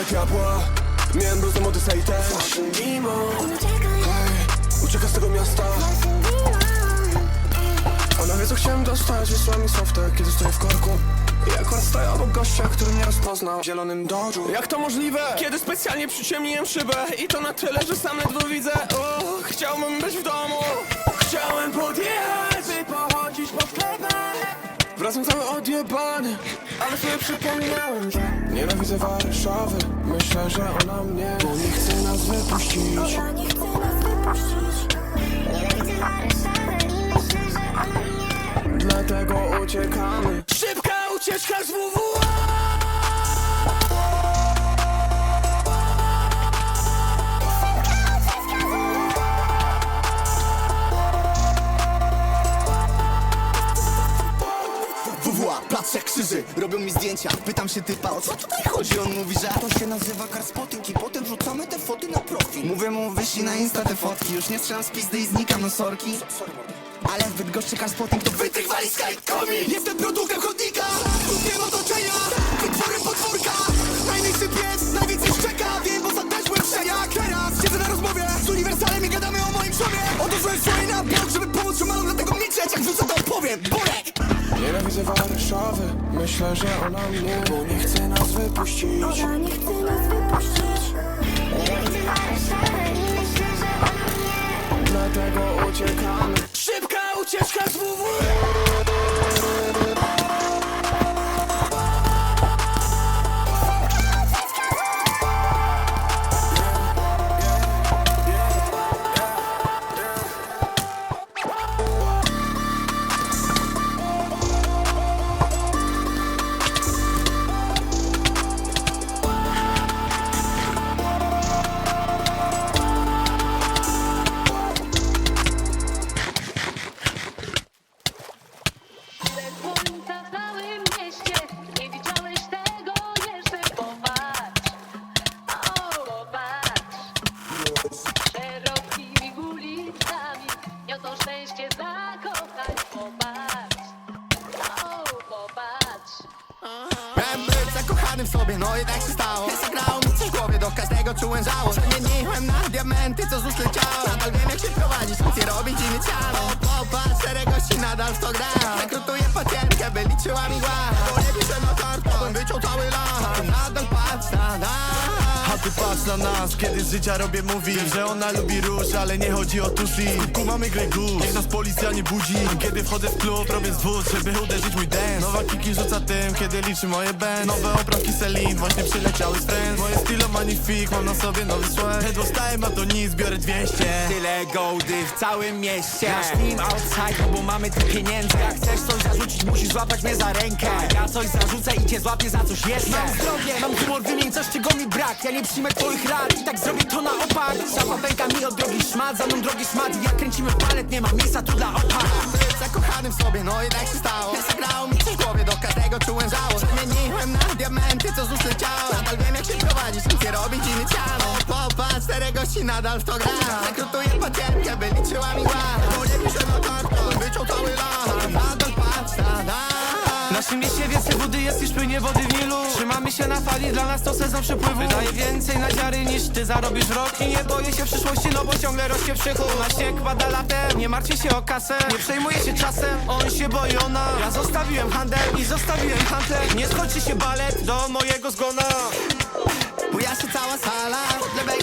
drogę diabła Miałem bluzę mody Satan demon Hej, ucieka z tego miasta Ona wie co chciałem dostać Wysłała mi softę, kiedy stoję w korku I akurat stoję obok gościa, który mnie rozpoznał W zielonym dodżu Jak to możliwe? Kiedy specjalnie przyciemniłem szybę I to na tyle, że sam ledwo widzę o, Chciałbym być w domu Chciałem podjechać By pochodzić po sklepach Wracam cały odjebany Ale sobie przypomniałem, że Nienawidzę Warszawy. Myślę, że ona mnie Bo nie chce nas wypuścić. Ja nie chcę nas wypuścić. Nienawidzę Warszawy i myślę, że ona mnie Dlatego uciekamy. Szybka ucieczka z WWA, krzyży, robią mi zdjęcia. Pytam się typa, o co tutaj chodzi? On mówi, że to się nazywa carspotting I potem wrzucamy te foty na profil Mówię mu, wyślij na Insta te fotki. Już nie strzelam z pizdy i znikam na sorki. Ale w Bydgoszczy carspotting to wytrych walizka i komik Jestem produktem chodnika, kupiłem otoczenia Wytworem potworka. Najmniejszy pies, najwięcej szczeka. Wiem, bo zadeszłem się jak teraz Siedzę na rozmowie z Uniwersalem i gadamy o moim szobie. Odłożyłem swoje na bok, żeby pomóc ziomalom Dlatego milczeć, jak wrzucę to opowiem. Borek! Nienawidzę Warszawy Myślę, że ona mnie Bo nie chce nas wypuścić. Ja nie chcę nas wypuścić. Nienawidzę Warszawy i myślę, że ona mnie Dlatego uciekamy. Szybka ucieczka z WWA i tak się stało. Zagrało mi coś w głowie, do każdego czułem żałość. Przemieniłem na diamenty, co z ust leciało. Nadal wiem jak się prowadzić, nie robić i nie ciało. Popatrz, czterech gości nadal w to gra. Rekrutuję pacjentkę, by liczyła mi nas, kiedy z życia robię mówi Wiem, że ona lubi róż, ale nie chodzi o tusi. Kumamy grę guz, niech nas policja nie budzi. Kiedy wchodzę w klub, robię zwód, żeby uderzyć mój dance. Nowa kiki rzuca tym, kiedy liczy moje band. Nowe oprawki Celine, właśnie przyleciały z friends Moje stylo magnifik, mam na sobie nowy sweat. Dostałem, a to nic, biorę 200 Tyle goldy w całym mieście. Nasz team outside, bo mamy tu pieniędzy. Jak chcesz coś zarzucić, musisz złapać mnie za rękę. Ja coś zarzucę i cię złapię za coś jeszcze. Mam zdrowie, mam humor, wymień coś, czego mi brak. Ja nie przyjmę twoich rad i tak zrobię to na opak Szafa pęka mi od drogi szmat, za mną drogi szmat. Jak kręcimy palet, nie ma miejsca tu dla Być zakochanym w sobie, no i tak się stało. Zagrało mi coś w głowie, do każdego czułem żałość Przemieniłem na diamenty, co z ust leciało Nadal wiem jak się prowadzić, nic nie robić i nie ciano Popatrz, czterech gości nadal w to gra. Rekrutuję pacjentkę, by liczyła mi głaz Bo nie piszę na kartę, wyciął cały las więcej jest wody w Nilu Trzymamy się na fali, dla nas to sezon przepływu. Wydaje więcej na dziary niż ty zarobisz rok. I nie boję się przyszłości, no bo ciągle rośnie przychód Na śnieg pada latem, nie martwię się o kasę. Nie przejmuję się czasem, on się boi ona. Ja zostawiłem handel i zostawiłem handel Nie skończy się balet do mojego zgona. Buja się cała sala Od lewej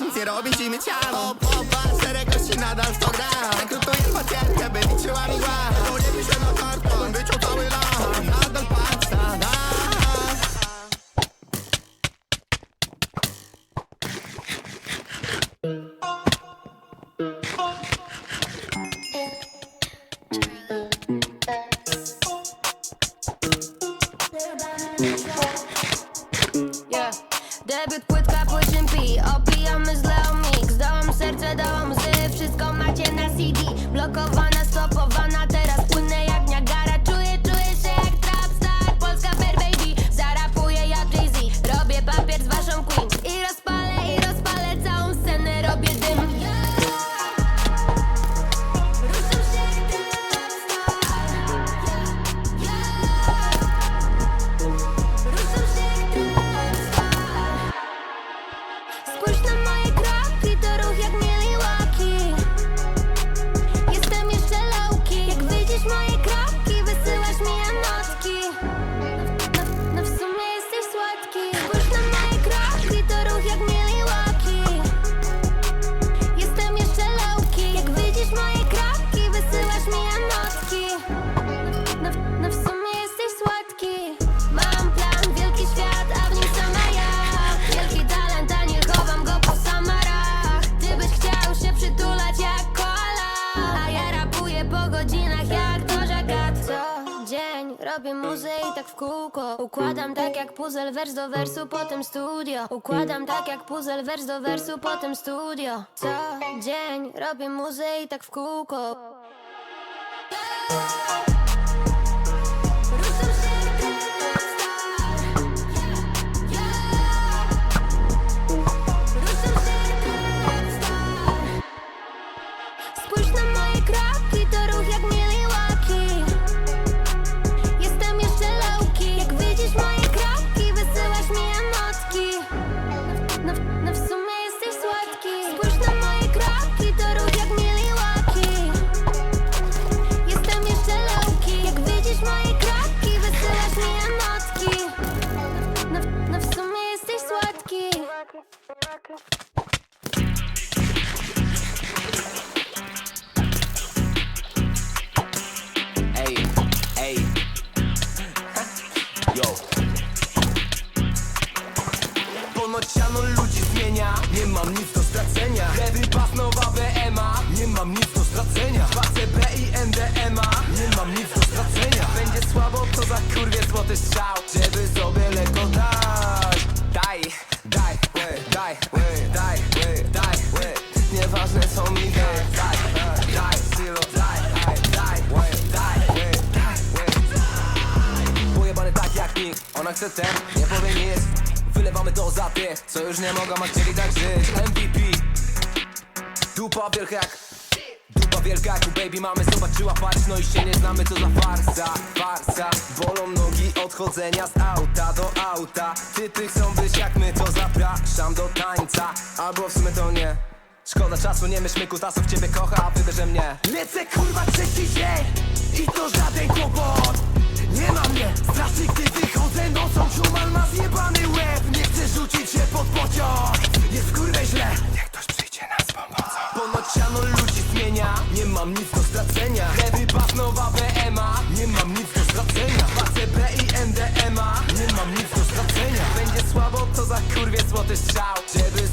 nic nie robić i mieć ciało Popatrz, czterech gości nadal w to gra Rekrutuję pacjentkę, by liczyła mi głaz Bo nie piszę na kartę, bym wyciął cały las. Nadal patrz na nas. Yeah. Debiut, robię muzę i tak w kółko. Układam tak jak puzzle, wers do wersu, potem studio. Układam tak jak puzzle, wers do wersu, potem studio. Co dzień robię muzę i tak w kółko złoty strzał Żeby sobie lekko dać. Daj, daj, łe, daj, łe, daj, łe, daj, łe. Nieważne co mi daj, daj, daj, stylo, daj, daj, daj, łe, daj, łe, daj, łe. Pojebany tak jak nikt, ona chce ten, nie powie nic. Wylewamy to za tych, co już nie mogą, a chcieli tak żyć. MVP Dupa wielka jak wielka baby mamy. Zobaczyła patrz, no i się nie znamy, to za farsa Farsa, bolą nogi od chodzenia z auta do auta. Typy chcą być jak my, to zapraszam do tańca. Albo w sumie to nie. Szkoda czasu, nie myśl kutasów, ciebie kocha, a wybierze mnie. Lecę kurwa trzeci dzień złoty strzał Żeby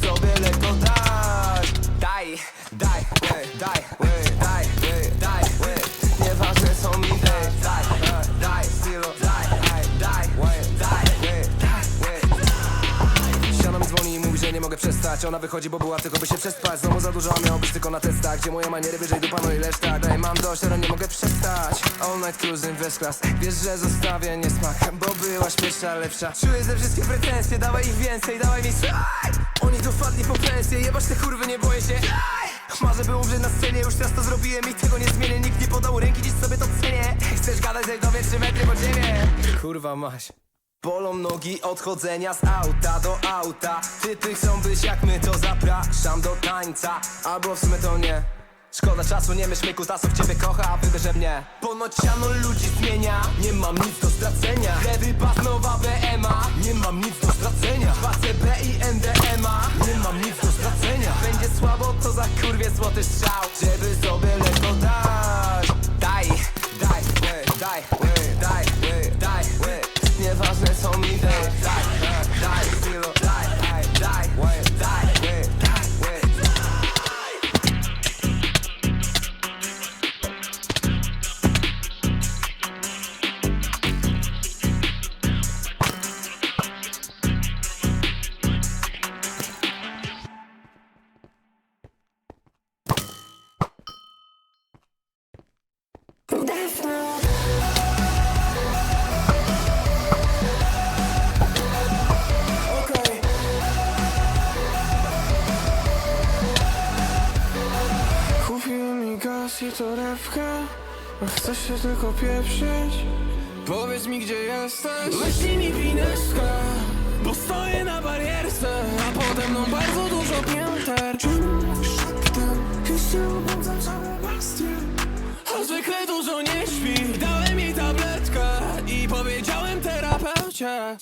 przestać Ona wychodzi, bo była tylko by się przespać. Znowu za dużo, a miało być tylko na testach Gdzie moje maniery wyżej dupa, no i reszta Daj, mam dość, ale nie mogę przestać. All night cruising, first class. Wiesz, że zostawię niesmak Bo byłaś pierwsza, lepsza. Czuję ze wszystkie pretensje, dawaj ich więcej, dawaj mi Oni tu wpadli po pensję, jebać te kurwy, nie boję się! Marzę by umrzeć na scenie, już teraz to zrobiłem i tego nie zmienię. Nikt nie podał ręki, dziś sobie to cenię. Chcesz gadać, zejdź do mnie trzy metry pod ziemię. Kurwa maś Bolą nogi od chodzenia z auta do auta. Typy chcą być jak my, to zapraszam do tańca. Albo w sumie to nie. Szkoda czasu, nie myśl kutasów, ciebie kocha, a wybierze mnie. Ponoć siano ludzi zmienia, nie mam nic do stracenia. Lewy pas, nowa BMA, nie mam nic do stracenia. Płacę B i NDMA, nie mam nic do stracenia. Będzie słabo, to za kurwie złoty strzał torebkę A chcesz się tylko pieprzyć? Powiedz mi gdzie jesteś. Wyślij mi pineskę Bo stoję na barierce A pode mną bardzo dużo pięter. Czułem szeptem I się obudzam całe bastie A zwykle dużo nie śpi. Dałem jej tabletkę I powiedziałem terapeucie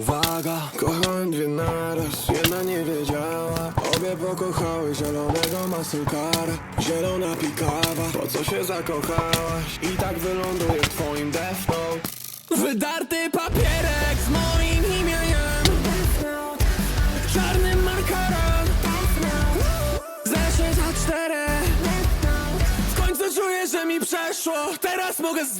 Uwaga, kochałem dwie naraz, jedna nie wiedziała. Obie pokochały zielonego masulkara Zielona pikawa, po co się zakochałaś? I tak wyląduje w twoim death note. Wydarty papierek z moim imieniem. Czarnym markerem Zeszyt A4 W końcu czuję, że mi przeszło. Teraz mogę z...